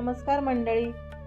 नमस्कार मंडळी.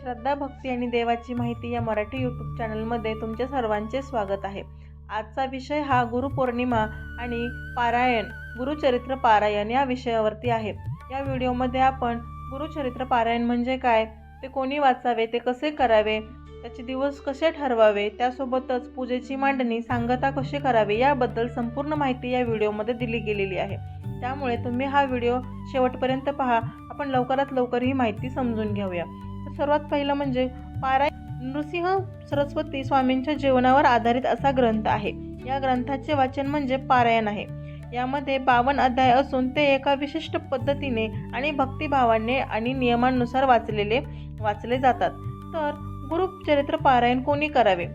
श्रद्धा भक्ती आणि देवाची माहिती या मराठी यूट्यूब चॅनलमध्ये तुमच्या सर्वांचे स्वागत आहे. आजचा विषय हा गुरुपौर्णिमा आणि पारायण गुरुचरित्र पारायण या विषयावरती आहे. या व्हिडिओमध्ये आपण गुरुचरित्र पारायण म्हणजे काय ते कोणी वाचावे ते कसे करावे त्याचे दिवस कसे ठरवावे त्यासोबतच पूजेची मांडणी सांगता कशी करावी याबद्दल संपूर्ण माहिती या व्हिडिओमध्ये दिली गेलेली आहे. त्यामुळे तुम्ही हा व्हिडिओ शेवटपर्यंत पहा. आपण लवकरात लवकर ही माहिती समजून घेऊया. तर सर्वात पहिलं म्हणजे पारायण नृसिंह सरस्वती स्वामींच्या जीवनावर आधारित असा ग्रंथ आहे. या ग्रंथाचे वाचन म्हणजे पारायण आहे. यामध्ये बावन्न अध्याय असून ते एका विशिष्ट पद्धतीने आणि भक्तिभावाने आणि नियमांनुसार वाचलेले वाचले जातात. तर गुरुचरित्र पारायण कोणी करावे?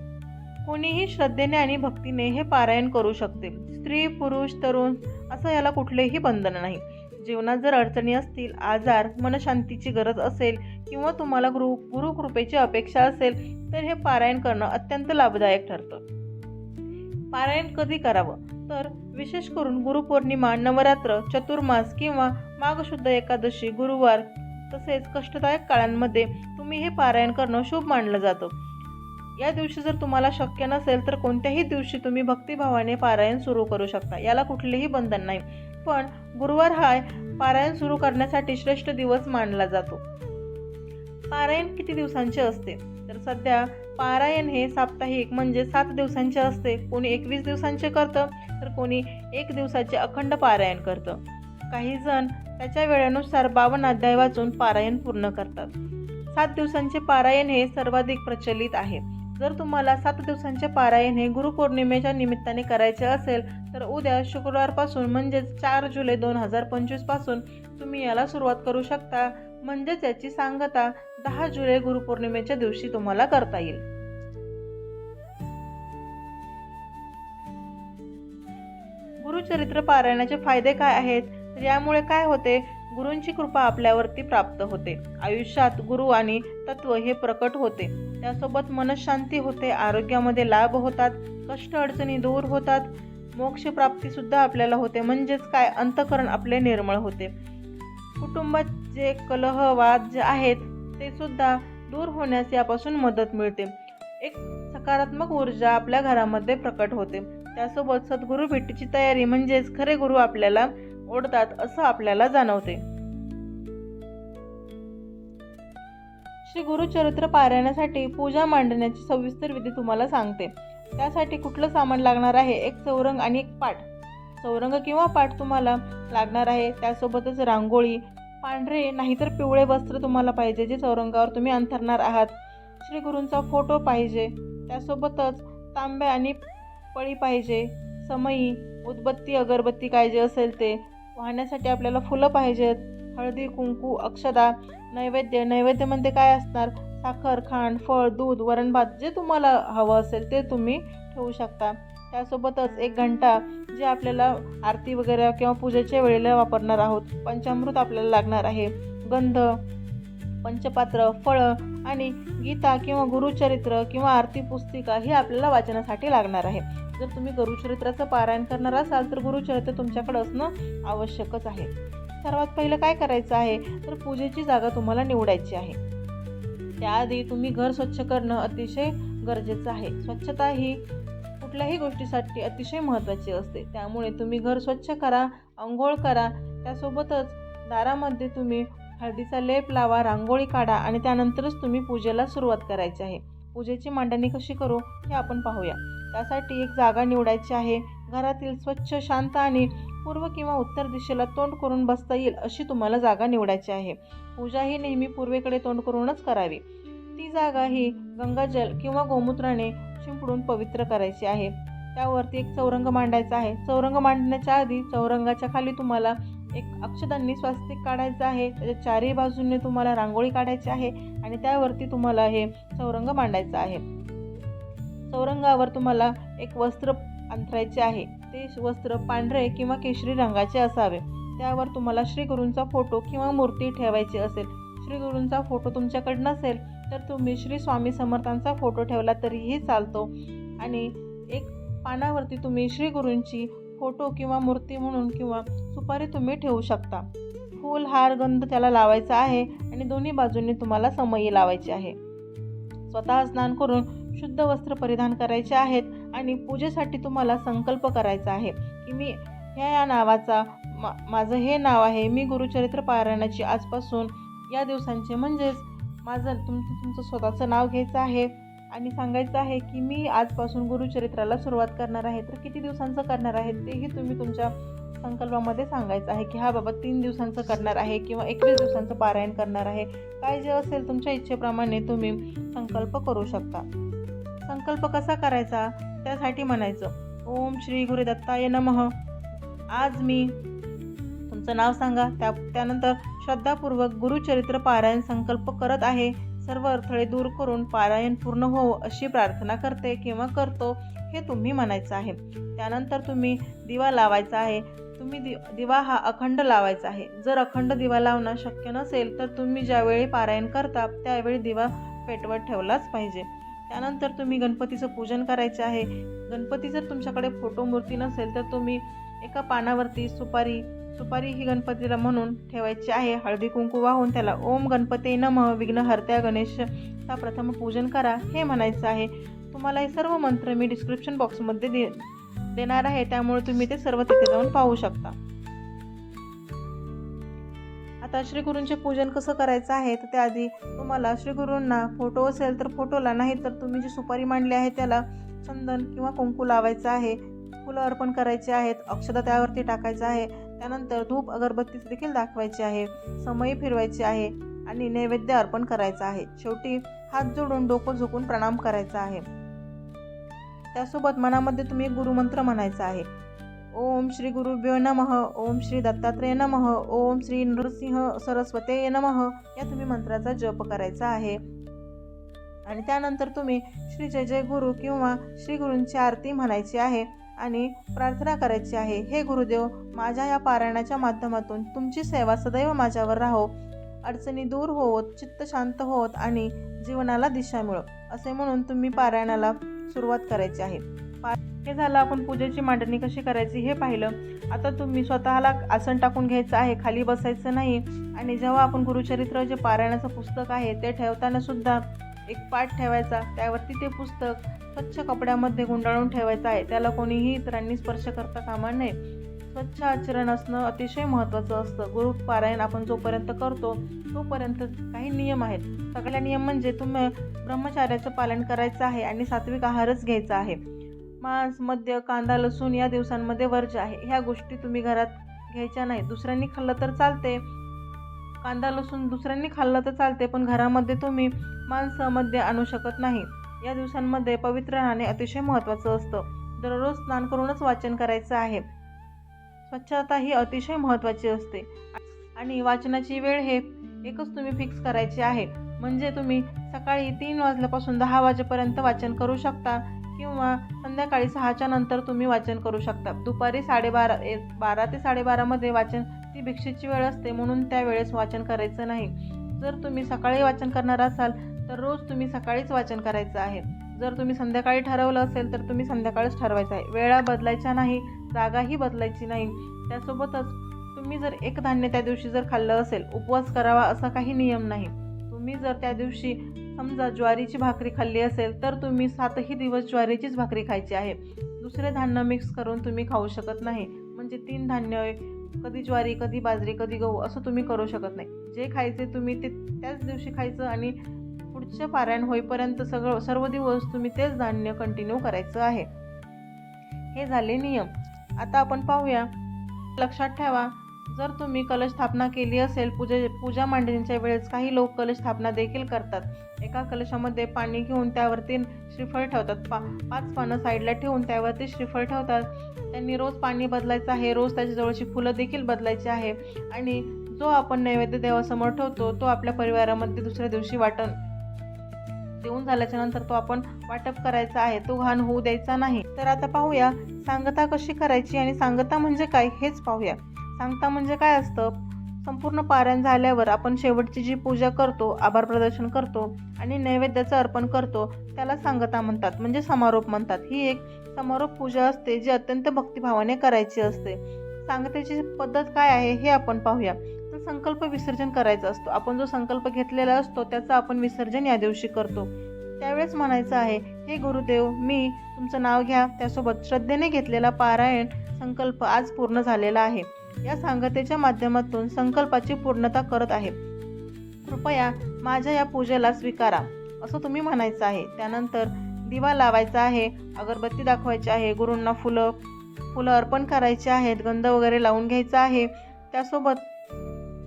कोणीही श्रद्धेने आणि भक्तीने हे पारायण करू शकते. स्त्री पुरुष तरुण असं याला कुठलेही बंधन नाही. जीवनात जर अडचणी असतील आजार मनशांतीची गरज असेल किंवा तुम्हाला गुरु गुरुकृपेची अपेक्षा असेल तर हे पारायण करणं अत्यंत लाभदायक ठरतं. पारायण कधी करावं? तर विशेष करून गुरुपौर्णिमा नवरात्र चतुर्मास किंवा माघशुद्ध एकादशी गुरुवार तसेच कष्टदायक काळांमध्ये तुम्ही हे पारायण करणं शुभ मानलं जातं. या दिवशी जर तुम्हाला शक्य नसेल तर कोणत्याही दिवशी तुम्ही भक्तिभावाने पारायण सुरू करू शकता. याला कुठलेही बंधन नाही. पण गुरुवार हा पारायण सुरू करण्यासाठी श्रेष्ठ दिवस मानला जातो. पारायण किती दिवसांचे असते? तर सध्या पारायण हे साप्ताहिक म्हणजे सात दिवसांचे असते. कोणी एकवीस दिवसांचे करतं तर कोणी एक दिवसाचे अखंड पारायण करतं. काही जण त्याच्या वेळेनुसार बावन्न अध्याय वाचून पारायण पूर्ण करतात. सात दिवसांचे पारायण हे सर्वाधिक प्रचलित आहे. जर तुम्हाला सात दिवसांचे पारायण हे गुरुपौर्णिमेच्या निमित्ताने करायचे असेल तर उद्या शुक्रवारपासून म्हणजेच चार जुलै दोन हजार पंचवीसपासून तुम्ही याला सुरुवात करू शकता. म्हणजेच याची सांगता दहा जुलै गुरुपौर्णिमेच्या दिवशी तुम्हाला करता येईल. गुरुचरित्र पारायणाचे फायदे काय आहेत? तर यामुळे काय होते? गुरूंची कृपा आपल्यावरती प्राप्त होते. आयुष्यात गुरु आणि तत्व हे प्रकट होते. त्यासोबत मनशांती होते आरोग्यामध्ये लाभ होतात कष्ट अडचणी दूर होतात मोक्षप्राप्ती सुद्धा आपल्याला होते म्हणजेच काय? अंतकरण आपले निर्मळ होते. कुटुंबात जे कलह वाद जे आहेत ते सुद्धा दूर होण्यास यापासून मदत मिळते. एक सकारात्मक ऊर्जा आपल्या घरामध्ये प्रकट होते. त्यासोबत सद्गुरू भेटीची तयारी म्हणजेच खरे गुरु आपल्याला ओढतात असं आपल्याला जाणवते. श्री गुरुचरित्र पारायणासाठी पूजा मांडण्याची सविस्तर विधी तुम्हाला सांगते. त्यासाठी कुठलं सामान लागणार आहे? एक चौरंग आणि एक पाठ. चौरंग किंवा पाठ तुम्हाला लागणार आहे. त्यासोबतच रांगोळी पांढरे नाहीतर पिवळे वस्त्र तुम्हाला पाहिजे जे चौरंगावर तुम्ही अंथरणार आहात. श्री गुरूंचा फोटो पाहिजे. त्यासोबतच तांब्या आणि पळी पाहिजे. समई उदबत्ती अगरबत्ती काय जे असेल ते. वाहण्यासाठी आपल्याला फुलं पाहिजेत. हळदी कुंकू अक्षदा नैवेद्य. नैवेद्य म्हणजे काय असणार? साखर खांड फळ दूध वरण भात जे तुम्हाला हवं असेल ते तुम्ही ठेवू शकता. त्यासोबतच एक घंटा जे आपल्याला आरती वगैरे किंवा पूजेच्या वेळेला वापरणार आहोत पंचामृत आपल्याला लागणार आहे. गंध पंचपात्र फळं आणि गीता किंवा गुरुचरित्र किंवा आरती पुस्तिका ही आपल्याला वाचनासाठी लागणार आहे. जर तुम्ही गुरुचरित्राचं पारायण करणार असाल तर गुरुचरित्र तुमच्याकडे असणं आवश्यकच आहे. सर्वात पहिलं काय करायचं आहे? तर पूजेची जागा तुम्हाला निवडायची आहे. त्याआधी तुम्ही घर स्वच्छ करणं अतिशय गरजेचं आहे. स्वच्छता ही कुठल्याही गोष्टीसाठी अतिशय महत्त्वाची असते. त्यामुळे तुम्ही घर स्वच्छ करा आंघोळ करा. त्यासोबतच दारामध्ये तुम्ही हळदीचा लेप लावा रांगोळी काढा आणि त्यानंतरच तुम्ही पूजेला सुरुवात करायची आहे. पूजेची मांडणी कशी करू हे आपण पाहूया. त्यासाठी एक जागा निवडायची आहे. घरातील स्वच्छ शांत आणि पूर्व किंवा उत्तर दिशेला तोंड करून बसता येईल अशी तुम्हाला जागा निवडायची आहे. पूजा ही नेहमी पूर्वेकडे तोंड करूनच करावी. ती जागा ही गंगाजल किंवा गोमूत्राने शिंपडून पवित्र करायची आहे. त्यावरती एक चौरंग मांडायचा आहे. चौरंग मांडण्याच्या आधी चौरंगाच्या खाली तुम्हाला एक अक्षदांनी स्वास्तिक काढायचं आहे. त्याच्या चारही बाजूने तुम्हाला रांगोळी काढायची आहे आणि त्यावरती तुम्हाला हे चौरंग मांडायचं आहे. चौरंगावर तुम्हाला एक वस्त्र अंथरायचे आहे. ते वस्त्र पांढरे किंवा केशरी रंगाचे असावे. त्यावर तुम्हाला श्रीगुरूंचा फोटो किंवा मूर्ती ठेवायची असेल. श्रीगुरूंचा फोटो तुमच्याकडे नसेल तर तुम्ही श्री स्वामी समर्थांचा फोटो ठेवला तरीही चालतो. आणि एक पानावरती तुम्ही श्रीगुरूंची फोटो किंवा मूर्ती म्हणून किंवा सुपारी तुम्ही ठेवू शकता. फूल हार गंध त्याला लावायचा आहे आणि दोन्ही बाजूंनी तुम्हाला समयी लावायची आहे. स्वतः स्नान करून शुद्ध वस्त्र परिधान करायचे आहेत. आणि पूजेसाठी तुम्हाला संकल्प करायचा आहे की मी ह्या या नावाचा मा माझं हे नाव आहे मी गुरुचरित्र पारायणाची आजपासून या दिवसांचे म्हणजेच माझं तुमचं तुमचं स्वतःचं नाव घ्यायचं आहे आणि सांगायचं आहे की मी आजपासून गुरुचरित्राला सुरुवात करणार आहे. तर किती दिवसांचं करणार आहे तेही तुम्ही तुमच्या संकल्पामध्ये सांगायचं आहे की हा बाबा तीन दिवसांचं करणार आहे किंवा एकवीस दिवसांचं पारायण करणार आहे. काय जे असेल तुमच्या इच्छेप्रमाणे तुम्ही संकल्प करू शकता. संकल्प कसा करायचा? त्यासाठी म्हणायचं ओम श्री गुरुदत्ताय नमः. आज मी तुमचं नाव सांगा. त्या त्यानंतर श्रद्धापूर्वक गुरुचरित्र पारायण संकल्प करत आहे. सर्व अडथळे दूर करून पारायण पूर्ण हो अशी प्रार्थना करते किंवा करतो हे तुम्ही म्हणायचं आहे. त्यानंतर तुम्ही दिवा लावायचा आहे. तुम्ही दि दिवा हा अखंड लावायचा आहे. जर अखंड दिवा लावणं शक्य नसेल तर तुम्ही ज्यावेळी पारायण करता त्यावेळी दिवा पेटवत ठेवलाच पाहिजे. त्यानंतर तुम्ही गणपतीचं पूजन करायचं आहे. गणपती जर तुमच्याकडे फोटो मूर्ती नसेल तर तुम्ही एका पानावरती सुपारी सुपारी ही गणपतीला म्हणून ठेवायची आहे. हळदी कुंकू वाहून त्याला ओम गणपती नमः विघ्नहर्त्या गणेशचा प्रथम पूजन करा हे म्हणायचं आहे. तुम्हाला हे सर्व मंत्र मी डिस्क्रिप्शन बॉक्समध्ये दे देणार आहे. त्यामुळे तुम्ही ते सर्व तिथे जाऊन पाहू शकता. आता श्रीगुरूंचे पूजन कसं करायचं आहे? तर त्याआधी तुम्हाला श्रीगुरूंना फोटो असेल तर फोटोला नाही तर तुम्ही जी सुपारी मांडली आहे त्याला चंदन किंवा कुंकू लावायचं आहे. फुलं अर्पण करायचे आहेत अक्षता त्यावरती टाकायचं आहे. त्यानंतर धूप अगरबत्तीच देखील दाखवायची आहे. समयी फिरवायची आहे आणि नैवेद्य अर्पण करायचं आहे. शेवटी हात जोडून डोकं झोकून प्रणाम करायचा आहे. त्यासोबत मनामध्ये तुम्ही एक गुरुमंत्र म्हणायचा आहे. ओम श्री गुरुभ्यो नमः ओम श्री दत्तात्रेय नमः ओम श्री नृसिंह सरस्वते नमः या तुम्ही मंत्राचा जप करायचा आहे. आणि त्यानंतर तुम्ही श्री जय जय गुरु किंवा श्री गुरूंची आरती म्हणायची आहे आणि प्रार्थना करायची आहे. हे गुरुदेव माझ्या या पारायणाच्या माध्यमातून तुमची सेवा सदैव माझ्यावर राहो. अडचणी दूर होत चित्त शांत होत आणि जीवनाला दिशा मिळो असे म्हणून तुम्ही पारायणाला सुरुवात करायची आहे. हे झालं आपण पूजेची मांडणी कशी करायची हे पाहिलं. आता तुम्ही स्वतःला आसन टाकून घ्यायचं आहे खाली बसायचं नाही. आणि जेव्हा आपण गुरुचरित्र जे पारायणाचं पुस्तक आहे ते ठेवताना सुद्धा एक पाठ ठेवायचा त्यावरती ते पुस्तक स्वच्छ कपड्यामध्ये गुंडाळून ठेवायचं आहे. त्याला कोणीही इतरांनी स्पर्श करता कामा नये. स्वच्छ आचरण असणं अतिशय महत्त्वाचं असतं. गुरु पारायण आपण जोपर्यंत करतो तोपर्यंत काही नियम आहेत. सगळ्या नियम म्हणजे तुम्ही ब्रह्मचार्याचं पालन करायचं आहे आणि सात्विक आहारच घ्यायचा आहे. मांस मद्य कांदा लसूण या दिवसांमध्ये वर्ज आहे. ह्या गोष्टी तुम्ही घरात घ्यायच्या नाही. दुसऱ्यांनी खाल्लं तर चालते. कांदा लसूण दुसऱ्यांनी खाल्लं तर चालते पण घरामध्ये तुम्ही मांस मद्य आणू शकत नाही. या दिवसांमध्ये पवित्र राहणे अतिशय महत्त्वाचं असतं. दररोज स्नान करूनच वाचन करायचं आहे. स्वच्छता ही अतिशय महत्त्वाची असते. आणि वाचनाची वेळ हे एकच तुम्ही फिक्स करायची आहे. म्हणजे तुम्ही सकाळी तीन वाजल्यापासून दहा वाजेपर्यंत वाचन करू शकता किंवा संध्याकाळी सहाच्या नंतर तुम्ही वाचन करू शकता. दुपारी साडेबारा बारा ते साडेबारामध्ये वाचन ती भिक्षेची वेळ असते म्हणून त्यावेळेस वाचन करायचं नाही. जर तुम्ही सकाळी वाचन करणार असाल तर रोज तुम्ही सकाळीच वाचन करायचं आहे. जर तुम्ही संध्याकाळी ठरवलं असेल तर तुम्ही संध्याकाळीच ठरवायचं आहे. वेळा बदलायच्या नाही जागाही बदलायची नाही. त्यासोबतच तुम्ही जर एक धान्य त्या दिवशी जर खाल्लं असेल उपवास करावा असा काही नियम नाही. तुम्ही जर त्या दिवशी समजा ज्वारीची भाकरी खाल्ली असेल तर तुम्ही सातही दिवस ज्वारीचीच भाकरी खायची आहे. दुसरे धान्य मिक्स करून तुम्ही खाऊ शकत नाही. म्हणजे तीन धान्य कधी ज्वारी कधी बाजरी कधी गहू असं तुम्ही करू शकत नाही. जे खायचे तुम्ही ते त्याच दिवशी खायचं आणि पुढच्या पारायण होईपर्यंत सगळं सर्व दिवस तुम्ही तेच धान्य कंटिन्यू करायचं आहे. हे झाले नियम. आता आपण पाहूया. लक्षात ठेवा. जर तुम्ही कलश स्थापना केली असेल पूजे पूजा मांडणीच्या वेळेस काही लोक कलश स्थापना देखील करतात. एका कलशामध्ये पाणी घेऊन त्यावरती श्रीफळ ठेवतात. पा पाच पानं साईडला ठेवून त्यावरती श्रीफळ ठेवतात. त्यांनी रोज पाणी बदलायचं आहे. रोज त्याच्याजवळची फुलं देखील बदलायची आहे. आणि जो आपण नैवेद्य देवासमोर ठेवतो तो आपल्या परिवारामध्ये दुसऱ्या दिवशी वाटण देऊन झाल्याच्यानंतर तो आपण वाटप करायचा आहे. तो घाण होऊ द्यायचा नाही. तर आता पाहूया सांगता कशी करायची आणि सांगता म्हणजे काय हेच पाहूया. सांगता म्हणजे काय असतं? संपूर्ण पारायण झाल्यावर आपण शेवटची जी पूजा करतो आभार प्रदर्शन करतो आणि नैवेद्याचं अर्पण करतो त्याला सांगता म्हणतात. म्हणजे समारोप म्हणतात. ही एक समारोप पूजा असते जी अत्यंत भक्तिभावाने करायची असते. सांगतेची पद्धत काय आहे हे आपण पाहूया. तर संकल्प विसर्जन करायचा असतो. आपण जो संकल्प घेतलेला असतो त्याचं आपण विसर्जन या दिवशी करतो. त्यावेळेस म्हणायचं आहे हे गुरुदेव मी तुमचं नाव घ्या. त्यासोबत श्रद्धेने घेतलेला पारायण संकल्प आज पूर्ण झालेला आहे. या सांगतेच्या माध्यमातून संकल्पाची पूर्णता करत आहे. कृपया माझ्या या पूजेला स्वीकारा असं तुम्ही म्हणायचं आहे. त्यानंतर दिवा लावायचा आहे अगरबत्ती दाखवायची आहे गुरूंना फुलं फुलं अर्पण करायचे आहेत गंध वगैरे लावून घ्यायचा आहे. त्यासोबत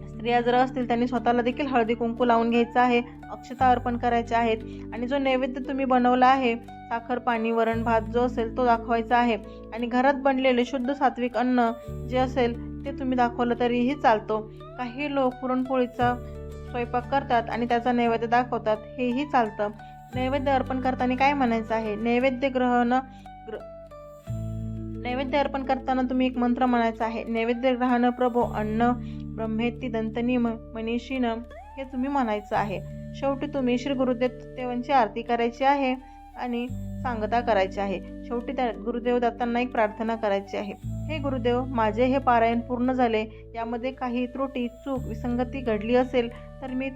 स्त्रिया जर असतील त्यांनी स्वतःला देखील हळदी कुंकू लावून घ्यायचं आहे अक्षता अर्पण करायच्या आहेत. आणि जो नैवेद्य तुम्ही बनवला आहे साखर पाणी वरण भात जो असेल तो दाखवायचा आहे. आणि घरात बनलेले शुद्ध सात्विक अन्न जे असेल ते तुम्ही दाखवलं तरीही चालतो. काही लोक पुरणपोळीचा स्वयंपाक करतात आणि त्याचा नैवेद्य दाखवतात हेही चालतं. नैवेद्य अर्पण करताना काय म्हणायचं आहे? नैवेद्य ग्रहण ग्र नैवेद्य अर्पण करताना तुम्ही एक मंत्र म्हणायचा आहे. नैवेद्य ग्रहण प्रभो अन्न ब्रह्मेती दंतनी मनीषीन हे तुम्ही म्हणायचं आहे. शेवटी तुम्ही श्री गुरुदेव देवांची आरती करायची आहे आणि सांगता करायची आहे. शेवटी त्या गुरुदेव दत्तांना एक प्रार्थना करायची आहे. हे गुरुदेव माझे हे पारायण पूर्ण झाले यामध्ये काही त्रुटी चूक विसंगती घडली असेल तर मी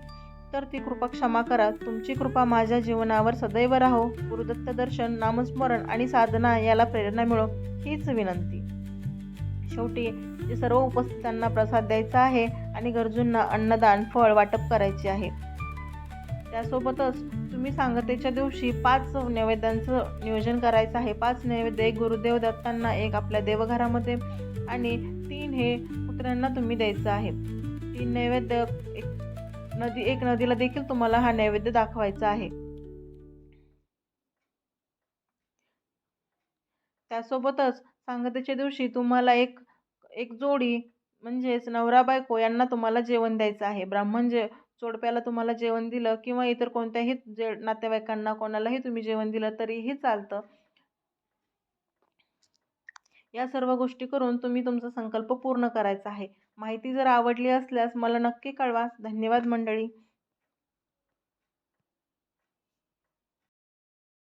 तर ती कृपा क्षमा करा. तुमची कृपा माझ्या जीवनावर सदैव राहो. गुरुदत्त दर्शन नामस्मरण आणि साधना याला प्रेरणा मिळो हीच विनंती. शेवटी जे सर्व उपस्थितांना प्रसाद द्यायचा आहे आणि गरजूंना अन्नदान फळ वाटप करायचे आहे. त्यासोबतच तुम्ही सांगतेच्या दिवशी पाच नैवेद्यांचं नियोजन करायचं आहे. पाच नैवेद्य एक गुरुदेव दत्तांना एक आपल्या देवघरामध्ये आणि तीन हे पुत्रांना तुम्ही द्यायचं आहे. तीन नैवेद्य एक नदी एक नदीला देखील तुम्हाला हा नैवेद्य दाखवायचा आहे. त्यासोबतच सांगतेच्या दिवशी तुम्हाला एक एक जोडी म्हणजेच नवरा बायको यांना तुम्हाला जेवण द्यायचं आहे. ब्राह्मण जे जोडप्याला तुम्हाला जेवण दिलं किंवा इतर कोणत्याही जे नातेवाईकांना कोणालाही तुम्ही जेवण दिलं तरीही चालतं. या सर्व गोष्टी करून तुम्ही तुमचा संकल्प पूर्ण करायचा आहे. माहिती जर आवडली असल्यास मला नक्की कळवा. धन्यवाद मंडळी.